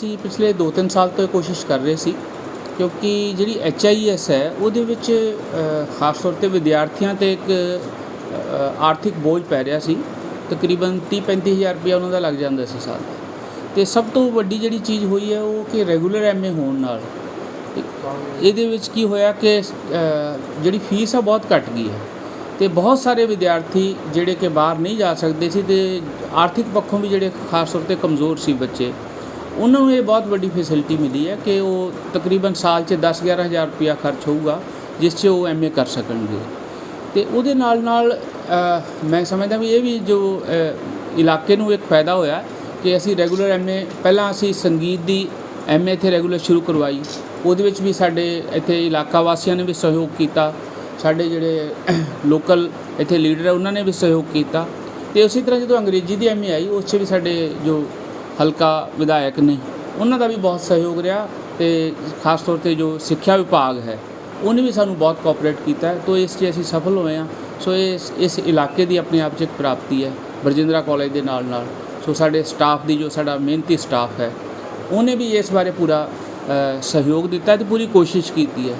ਅਸੀਂ ਪਿਛਲੇ 2-3 ਸਾਲ ਤੋਂ ਇਹ ਕੋਸ਼ਿਸ਼ ਕਰ ਰਹੇ ਸੀ, ਕਿਉਂਕਿ ਜਿਹੜੀ ਐਚਆਈਐਸ ਹੈ, ਉਹਦੇ ਵਿੱਚ ਖਾਸ ਤੌਰ ਤੇ ਵਿਦਿਆਰਥੀਆਂ ਤੇ ਇੱਕ ਆਰਥਿਕ ਬੋਝ ਪੈ ਰਿਹਾ ਸੀ। ਤਕਰੀਬਨ 30-35 ਹਜ਼ਾਰ ਰੁਪਇਆ ਉਹਨਾਂ ਦਾ ਲੱਗ ਜਾਂਦਾ ਸੀ ਸਾਲ ਦਾ। ਤੇ ਸਭ ਤੋਂ ਵੱਡੀ ਜਿਹੜੀ ਚੀਜ਼ ਹੋਈ ਹੈ, ਉਹ ਕਿ ਰੈਗੂਲਰ ਐਮਏ ਹੋਣ ਨਾਲ। ਇਹਦੇ ਵਿੱਚ ਕੀ ਹੋਇਆ ਕਿ ਜਿਹੜੀ ਫੀਸ ਆ, ਬਹੁਤ ਘਟ ਗਈ ਹੈ। ਤੇ ਬਹੁਤ ਸਾਰੇ ਵਿਦਿਆਰਥੀ ਜਿਹੜੇ ਕਿ ਬਾਹਰ ਨਹੀਂ ਜਾ ਸਕਦੇ ਸੀ, ਤੇ ਆਰਥਿਕ ਪੱਖੋਂ ਵੀ ਜਿਹੜੇ ਖਾਸ ਤੌਰ ਤੇ ਕਮਜ਼ੋਰ ਸੀ ਬੱਚੇ ਉਹਨਾਂ ਨੂੰ ਇਹ ਬਹੁਤ ਵੱਡੀ ਫੈਸਿਲਿਟੀ ਮਿਲੀ ਹੈ ਕਿ ਉਹ ਤਕਰੀਬਨ ਸਾਲ 'ਚ 10-11 ਹਜ਼ਾਰ ਰੁਪਇਆ ਖਰਚ ਹੋਊਗਾ, ਜਿਸ 'ਚ ਉਹ ਐਮਏ ਕਰ ਸਕਣਗੇ। ਤੇ ਉਹਦੇ ਨਾਲ ਨਾਲ ਮੈਂ ਸਮਝਦਾ ਵੀ ਇਹ ਵੀ ਜੋ ਇਲਾਕੇ ਨੂੰ ਇੱਕ ਫਾਇਦਾ ਹੋਇਆ ਕਿ ਅਸੀਂ ਰੈਗੂਲਰ ਐਮਏ ਪਹਿਲਾਂ ਅਸੀਂ ਸੰਗੀਤ ਦੀ ਐਮਏ ਇੱਥੇ ਰੈਗੂਲਰ ਸ਼ੁਰੂ ਕਰਵਾਈ। ਉਹਦੇ ਵਿੱਚ ਵੀ ਸਾਡੇ ਇੱਥੇ ਇਲਾਕਾ ਵਾਸੀਆਂ ਨੇ ਵੀ ਸਹਿਯੋਗ ਕੀਤਾ। ਸਾਡੇ ਜਿਹੜੇ ਲੋਕਲ ਇੱਥੇ ਲੀਡਰ ਹੈ ਉਹਨਾਂ ਨੇ ਵੀ ਸਹਿਯੋਗ ਕੀਤਾ। ਤੇ ਉਸੇ ਤਰ੍ਹਾਂ ਜਦੋਂ ਅੰਗਰੇਜ਼ੀ ਦੀ ਐਮਏ ਆਈ, ਉਸ 'ਚ ਵੀ ਸਾਡੇ ਜੋ ਹਲਕਾ ਵਿਧਾਇਕ ਨੇ। ਉਹਨਾਂ ਦਾ ਵੀ ਬਹੁਤ ਸਹਿਯੋਗ ਰਿਹਾ ਤੇ ਖਾਸ ਤੌਰ ਤੇ ਜੋ ਸਿੱਖਿਆ ਵਿਭਾਗ ਹੈ, ਉਹਨੇ ਵੀ ਸਾਨੂੰ ਬਹੁਤ ਕੋਆਪਰੇਟ ਕੀਤਾ ਹੈ। ਇਸ 'ਚ ਅਸੀਂ ਸਫਲ ਹੋਏ ਹਾਂ। ਸੋ ਇਸ ਇਸ ਇਲਾਕੇ ਦੀ ਆਪਣੇ ਆਪ 'ਚ ਇੱਕ ਪ੍ਰਾਪਤੀ ਹੈ, ਬਰਜਿੰਦਰਾ ਕਾਲਜ ਦੇ ਨਾਲ ਨਾਲ। ਸੋ ਸਾਡੇ ਸਟਾਫ ਦੀ ਜੋ ਸਾਡਾ ਮਿਹਨਤੀ ਸਟਾਫ ਹੈ, ਉਹਨੇ ਵੀ ਇਸ ਬਾਰੇ ਪੂਰਾ ਸਹਿਯੋਗ ਦਿੱਤਾ ਤੇ ਪੂਰੀ ਕੋਸ਼ਿਸ਼ ਕੀਤੀ ਹੈ।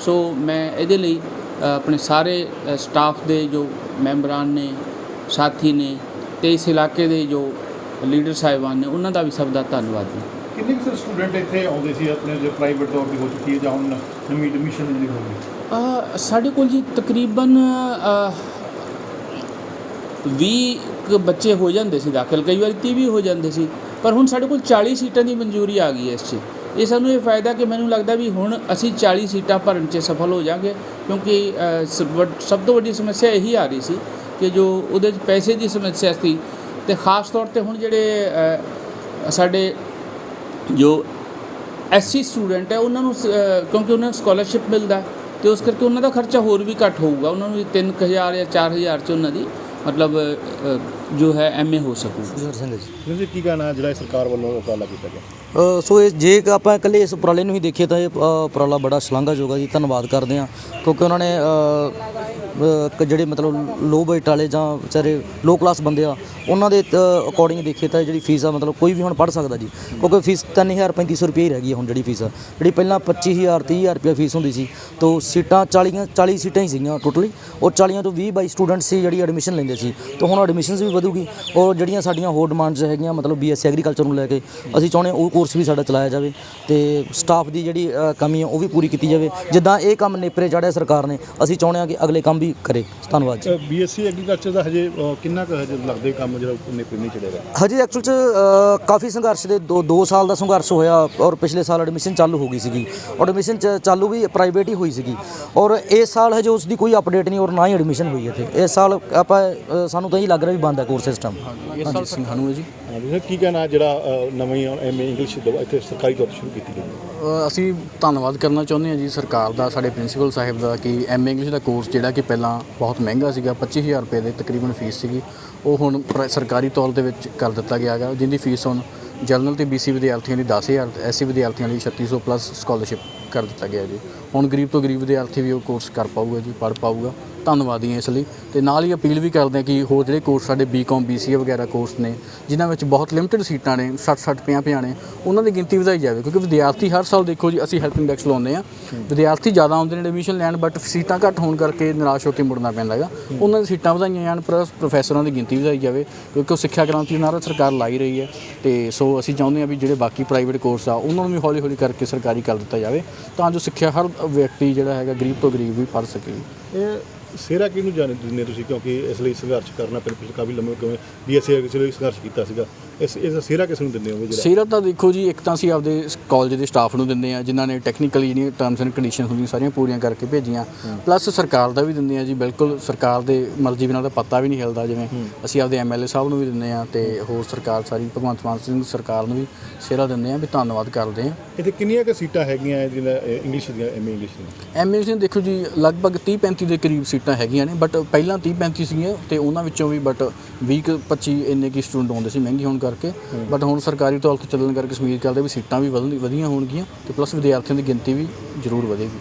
ਸੋ ਮੈਂ ਇਹਦੇ ਲਈ ਆਪਣੇ ਸਾਰੇ ਸਟਾਫ ਦੇ ਜੋ ਮੈਂਬਰਾਂ ਨੇ, ਸਾਥੀ ਨੇ ਤੇ ਇਸ ਇਲਾਕੇ ਦੇ ਜੋ ਲੀਡਰ ਸਾਹਿਬਾਨ ਨੇ ਉਹਨਾਂ ਦਾ ਵੀ ਸਭ ਦਾ ਧੰਨਵਾਦੀ ਕਿੰਨੇ ਕੁ ਸਟੂਡੈਂਟ ਇੱਥੇ ਆਉਂਦੇ ਸੀ ਆਪਣੇ ਜੋ ਪ੍ਰਾਈਵੇਟ ਤੌਰ ਤੇ ਹੋ ਚੁੱਕੀ ਹੈ ਜਾਂ ਹੁਣ ਨਵੀਂ ਐਡਮਿਸ਼ਨ ਜਿਹੜੀ ਹੋ ਗਈ? ਸਾਡੇ ਕੋਲ ਜੀ ਤਕਰੀਬਨ ਅ, 20 ਕੁ ਬੱਚੇ ਹੋ ਜਾਂਦੇ ਸੀ ਦਾਖਲ ਕਈ ਵਾਰੀ 30 ਵੀ ਹੋ ਜਾਂਦੇ ਸੀ। ਪਰ ਹੁਣ ਸਾਡੇ ਕੋਲ 40 ਸੀਟਾਂ ਦੀ ਮਨਜ਼ੂਰੀ ਆ ਗਈ ਹੈ ਇਸ 'ਚ। ਇਹ ਸਾਨੂੰ ਇਹ ਫਾਇਦਾ ਕਿ ਮੈਨੂੰ ਲੱਗਦਾ ਵੀ ਹੁਣ ਅਸੀਂ 40 ਸੀਟਾਂ ਭਰਨ 'ਚ ਸਫਲ ਹੋ ਜਾਾਂਗੇ ਕਿਉਂਕਿ ਸਭ ਤੋਂ ਵੱਡੀ ਸਮੱਸਿਆ ਇਹੀ ਆ ਰਹੀ ਸੀ ਕਿ ਜੋ ਉਹਦੇ 'ਚ ਪੈਸੇ ਦੀ ਸਮੱਸਿਆ ਸੀ ਤੇ ਖਾਸ ਤੌਰ ਤੇ ਹੁਣ ਜਿਹੜੇ ਸਾਡੇ ਜੋ ਐਸਸੀ ਸਟੂਡੈਂਟ ਹੈ ਉਹਨਾਂ ਨੂੰ ਕਿਉਂਕਿ ਉਹਨਾਂ ਨੂੰ ਸਕਾਲਰਸ਼ਿਪ ਮਿਲਦਾ ਤੇ ਉਸ ਕਰਕੇ ਉਹਨਾਂ ਦਾ ਖਰਚਾ ਹੋਰ ਵੀ ਘੱਟ ਹੋਊਗਾ। ਉਹਨਾਂ ਨੂੰ 3000 ਜਾਂ 4000 ਚ ਉਹਨਾਂ ਦੀ ਮਤਲਬ ਜੋ ਹੈ ਐਮਏ ਹੋ ਸਕੂ ਜੋਰ ਸਿੰਘ ਜੀ। ਤੁਸੀਂ ਕੀ ਕਹਿਣਾ ਜਿਹੜਾ ਸਰਕਾਰ ਵੱਲੋਂ ਉਪਰਾਲਾ ਕੀਤਾ ਗਿਆ? ਸੋ ਇਹ ਜੇ ਕ ਆਪਾਂ ਇਕੱਲੇ ਇਸ ਉਪਰਾਲੇ ਨੂੰ ਹੀ ਦੇਖੀਏ ਤਾਂ ਇਹ ਉਪਰਾਲਾ ਬੜਾ ਸ਼ਲਾਘਾਯੋਗ ਹੈ ਜੀ। ਧੰਨਵਾਦ ਕਰਦੇ ਹਾਂ ਕਿਉਂਕਿ ਉਹਨਾਂ ਨੇ ਜਿਹੜੇ ਮਤਲਬ ਲੋ ਬਜਟ ਵਾਲੇ ਜਾਂ ਵਿਚਾਰੇ ਲੋ ਕਲਾਸ ਬੰਦੇ ਆ, ਉਹਨਾਂ ਦੇ ਅਕੋਰਡਿੰਗ ਦੇਖੇ ਤਾਂ ਜਿਹੜੀ ਫੀਸ ਆ, ਮਤਲਬ ਕੋਈ ਵੀ ਹੁਣ ਪੜ੍ਹ ਸਕਦਾ ਜੀ। ਕਿਉਂਕਿ ਫੀਸ 3000 3500 ਰੁਪਏ ਹੀ ਰਹਿ ਗਈ ਹੈ ਹੁਣ ਜਿਹੜੀ ਫੀਸ ਆ। ਜਿਹੜੀ ਪਹਿਲਾਂ 25000 30000 ਰੁਪਏ ਫੀਸ ਹੁੰਦੀ ਸੀ, ਤੋਂ ਸੀਟਾਂ 40 40 ਸੀਟਾਂ ਹੀ ਸੀਗੀਆਂ ਟੋਟਲੀ ਉਹ 40 ਤੋਂ 20 22 ਸਟੂਡੈਂਟ ਸੀ ਜਿਹੜੀ ਐਡਮਿਸ਼ਨ ਲੈਂਦੇ ਸੀ। ਤੋਂ ਹੁਣ ਐਡਮਿਸ਼ਨਸ ਵੀ ਵਧੂਗੀ। ਔਰ ਜਿਹੜੀਆਂ ਸਾਡੀਆਂ ਹੋਰ ਡਿਮਾਂਡਸ ਹੈਗੀਆਂ, ਮਤਲਬ ਬੀਐਸਸੀ ਐਗਰੀਕਲਚਰ ਨੂੰ ਲੈ ਕੇ, ਅਸੀਂ ਚਾਹੁੰਦੇ ਹਾਂ ਉਹ ਕੋਰਸ ਵੀ ਸਾਡਾ ਚਲਾਇਆ ਜਾਵੇ। ਤੇ ਸਟਾਫ ਦੀ ਜਿਹੜੀ ਕਮੀ ਹੈ ਉਹ ਵੀ ਪੂਰੀ ਕੀਤੀ ਜਾਵੇ। ਜਿੱਦਾਂ ਇਹ ਕੰਮ ਨੇਪਰੇ ਚਾੜਿਆ ਸਰਕਾਰ ਨੇ, ਅਸੀਂ ਚਾਹੁੰਦੇ ਹਾਂ ਕਿ ਅਗਲੇ ਕੰਮ ਵੀ ਕਰੇ। ਧੰਨਵਾਦ ਜੀ। ਬੀਐਸਸੀ ਐਗਰੀਕਲਚਰ ਦਾ ਹਜੇ ਅ, ਕਿੰਨਾ ਕੁ ਹਜੇ ਲੱਗਦੇ ਕੰਮ ਜਿਹੜਾ ਉਹਨੇ ਪਿੰਡ ਨਹੀਂ ਚੜੇਗਾ ਹਜੇ ਐਕਚੁਅਲ ਚ ਅ, ਕਾਫੀ ਸੰਘਰਸ਼ ਦੇ 2 2 ਸਾਲ ਦਾ ਸੰਘਰਸ਼ ਹੋਇਆ ਔਰ ਪਿਛਲੇ ਸਾਲ ਐਡਮਿਸ਼ਨ ਚਾਲੂ ਹੋ ਗਈ ਸੀਗੀ। ਔਰ ਐਡਮਿਸ਼ਨ ਚ ਚਾਲੂ ਵੀ ਪ੍ਰਾਈਵੇਟ ਹੀ ਹੋਈ ਸੀਗੀ। ਔਰ ਇਸ ਸਾਲ ਹਜੇ ਉਸ ਦੀ ਕੋਈ ਅਪਡੇਟ ਨਹੀਂ ਔਰ ਨਾ ਹੀ ਐਡਮਿਸ਼ਨ ਹੋਈ ਇੱਥੇ। ਇਸ ਸਾਲ ਆਪਾਂ ਅ, ਸਾਨੂੰ ਤਾਂ ਇਹੀ ਲੱਗ ਰਿਹਾ ਵੀ ਬੰਦ ਹੈ ਕੋਰਸ ਸਿਸਟਮ ਇਸ ਸਾਲ ਸਿੰਘਾਨੂ ਹੈ ਜੀ। ਹਾਂਜੀ ਸਰ ਕੀ ਕਹਿਣਾ ਜਿਹੜਾ ਅ, ਨਵੀਂ ਐਮਏ ਇੰਗਲਿਸ਼ ਦਵਾ- ਇੱਥੇ ਸਰਕਾਰੀ ਤੌਰ ਤੇ ਸ਼ੁਰੂ ਕੀਤੀ ਗਈ? ਅ, ਅਸੀਂ ਧੰਨਵਾਦ ਕਰਨਾ ਚਾਹੁੰਦੇ ਹਾਂ ਜੀ ਸਰਕਾਰ ਦਾ ਸਾਡੇ ਪ੍ਰਿੰਸੀਪਲ ਸਾਹਿਬ ਦਾ ਕਿ ਐਮ ਇੰਗਲਿਸ਼ ਦਾ ਕੋਰਸ ਜਿਹੜਾ ਕਿ ਪਹਿਲਾਂ ਬਹੁਤ ਮਹਿੰਗਾ ਸੀਗਾ 25000 ਰੁਪਏ ਦੇ ਤਕਰੀਬਨ ਫੀਸ ਸੀਗੀ ਉਹ ਹੁਣ ਪ੍ਰਾ ਸਰਕਾਰੀ ਤੌਰ ਦੇ ਵਿੱਚ ਕਰ ਦਿੱਤਾ ਗਿਆ ਹੈਗਾ ਜਿਹਦੀ ਫੀਸ ਹੁਣ ਜਨਰਲ ਤੇ ਬੀਸੀ ਵਿਦਿਆਰਥੀਆਂ ਦੀ 10000 ਐਸਸੀ ਵਿਦਿਆਰਥੀਆਂ ਲਈ 3600 ਪਲੱਸ ਸਕਾਲਰਸ਼ਿਪ ਕਰ ਦਿੱਤਾ ਗਿਆ ਜੀ। ਹੁਣ ਗਰੀਬ ਤੋਂ ਗਰੀਬ ਵਿਦਿਆਰਥੀ ਵੀ ਉਹ ਕੋਰਸ ਕਰ ਪਾਊਗਾ ਜੀ, ਪੜ੍ਹ ਪਾਊਗਾ। ਧੰਨਵਾਦੀ ਹਾਂ ਇਸ ਲਈ। ਤੇ ਨਾਲ ਹੀ ਅਪੀਲ ਵੀ ਕਰਦੇ ਹਾਂ ਕਿ ਹੋਰ ਜਿਹੜੇ ਕੋਰਸ ਸਾਡੇ ਬੀਕਾਮ ਬੀਸੀਏ ਵਗੈਰਾ ਕੋਰਸ ਨੇ, ਜਿਨ੍ਹਾਂ ਵਿੱਚ ਬਹੁਤ ਲਿਮਟਿਡ ਸੀਟਾਂ ਨੇ 60 60 50 50 ਨੇ, ਉਹਨਾਂ ਦੀ ਗਿਣਤੀ ਵਧਾਈ ਜਾਵੇ। ਕਿਉਂਕਿ ਵਿਦਿਆਰਥੀ ਹਰ ਸਾਲ ਦੇਖੋ ਜੀ, ਅਸੀਂ ਹੈਲਪ ਇੰਡੈਕਸ ਲਾਉਂਦੇ ਆ ਵਿਦਿਆਰਥੀ ਜ਼ਿਆਦਾ ਆਉਂਦੇ ਨੇ ਐਡਮਿਸ਼ਨ ਲੈਣ ਬਟ ਸੀਟਾਂ ਘੱਟ ਹੋਣ ਕਰਕੇ ਨਿਰਾਸ਼ ਹੋ ਕੇ ਮੁੜਨਾ ਪੈਂਦਾ ਹੈਗਾ। ਉਹਨਾਂ ਦੀ ਸੀਟਾਂ ਵਧਾਈਆਂ ਜਾਣ, ਪਰ ਪ੍ਰੋਫੈਸਰਾਂ ਦੀ ਗਿਣਤੀ ਵਧਾਈ ਜਾਵੇ, ਕਿਉਂਕਿ ਉਹ ਸਿੱਖਿਆ ਕ੍ਰਾਂਤੀ ਨਾਰਾ ਸਰਕਾਰ ਲਾਈ ਰਹੀ ਹੈ। ਤੇ ਸੋ ਅਸੀਂ ਚਾਹੁੰਦੇ ਹਾਂ ਵੀ ਜਿਹੜੇ ਬਾਕੀ ਪ੍ਰਾਈਵੇਟ ਕੋਰਸ ਆ, ਉਹਨਾਂ ਨੂੰ ਵੀ ਹੌਲੀ ਹੌਲੀ ਕਰਕੇ ਸਰਕਾਰੀ ਕਰ ਦਿੱਤਾ ਜਾਵੇ। ਤਾਂ ਜੋ ਸਿੱਖਿਆ ਹਰ ਵਿਅਕਤੀ ਜਿਹੜਾ ਹੈਗਾ ਗਰੀਬ ਤੋਂ ਗਰੀਬ ਵੀ ਪੜ੍ਹ ਸਕੇ। ਇਹ ਸਿਹਰਾ ਕਿਹਨੂੰ ਜਾਣੇ ਦਿੰਦੇ ਤੁਸੀਂ? ਕਿਉਂਕਿ ਇਸ ਲਈ ਸੰਘਰਸ਼ ਕਰਨਾ ਪਿੰਡ ਪਿਛਲੇ ਕਾਫੀ ਲੰਮੇ ਕਿਵੇਂ ਬੀਐਸਸੀ ਐਗਰੀਕਲਚਰ ਲਈ ਸੰਘਰਸ਼ ਕੀਤਾ ਸੀਗਾ। ਇਸ ਇਸ ਸਿਹਰਾ ਕਿਸ ਨੂੰ ਦਿੰਦੇ ਹੋਗੇ ਜਿਹੜਾ? ਸੀਰਤ ਤਾਂ ਦੇਖੋ ਜੀ ਇੱਕ ਤਾਂ ਅਸੀਂ ਆਪਦੇ ਕਾਲਜ ਦੇ ਸਟਾਫ ਨੂੰ ਦਿੰਦੇ ਆ ਜਿਨ੍ਹਾਂ ਨੇ ਟੈਕਨੀਕਲੀ ਜਿਹੜੀਆਂ ਟਰਮਸ ਐਂਡ ਕੰਡੀਸ਼ਨ ਹੁੰਦੀਆਂ ਸਾਰੀਆਂ ਪੂਰੀਆਂ ਕਰਕੇ ਭੇਜੀਆਂ। ਪਲੱਸ ਸਰਕਾਰ ਦਾ ਵੀ ਦਿੰਦੇ ਆ ਜੀ ਬਿਲਕੁਲ ਸਰਕਾਰ ਦੇ ਮਰਜ਼ੀ ਬਿਨਾਂ ਦਾ ਪੱਤਾ ਵੀ ਨਹੀਂ ਹਿਲਦਾ ਜਿਵੇਂ ਅਸੀਂ ਆਪਦੇ ਐਮਐਲਏ ਸਾਹਿਬ ਨੂੰ ਵੀ ਦਿੰਦੇ ਆ ਤੇ ਹੋਰ ਸਰਕਾਰ ਸਾਰੀ ਭਗਵੰਤ ਮਾਨ ਸਿੰਘ ਸਰਕਾਰ ਨੂੰ ਵੀ ਸਿਹਰਾ ਦਿੰਦੇ ਆ ਵੀ ਧੰਨਵਾਦ ਕਰਦੇ ਆ ਇੱਥੇ ਕਿੰਨੀਆਂ ਕੁ ਸੀਟਾਂ ਹੈਗੀਆਂ ਹੈ ਜਿਹੜਾ ਇੰਗਲਿਸ਼ ਦੀਆਂ ਐਮਏ ਇੰਗਲਿਸ਼ ਦੀਆਂ? ਐਮਏ ਦੀਆਂ ਦੇਖੋ ਜੀ ਲਗਭਗ 30 35 ਦੇ ਕਰੀਬ ਸੀਟਾਂ ਹੈਗੀਆਂ ਨੇ ਬਟ ਪਹਿਲਾਂ 30 35 ਸੀਗੀਆਂ ਤੇ ਉਹਨਾਂ ਵਿੱਚੋਂ ਵੀ ਬਟ 20 ਕੁ 25 ਇੰਨੇ ਕੀ ਸਟੂਡੈਂਟ ਆਉਂਦੇ ਸੀ ਮਹਿੰਗੀ ਹੋਣ ਕਰਕੇ। ਬਟ ਹੁਣ ਸਰਕਾਰੀ ਤੌਰ ਤੇ ਚੱਲਣ ਕਰਕੇ ਉਮੀਦ ਕਰਦੇ ਵੀ ਸੀਟਾਂ ਵੀ ਵਧਣ- ਵਧੀਆਂ ਹੋਣਗੀਆਂ ਤੇ ਪਲੱਸ ਵਿਦਿਆਰਥੀਆਂ ਦੀ ਗਿਣਤੀ ਵੀ ਜ਼ਰੂਰ ਵਧੇਗੀ।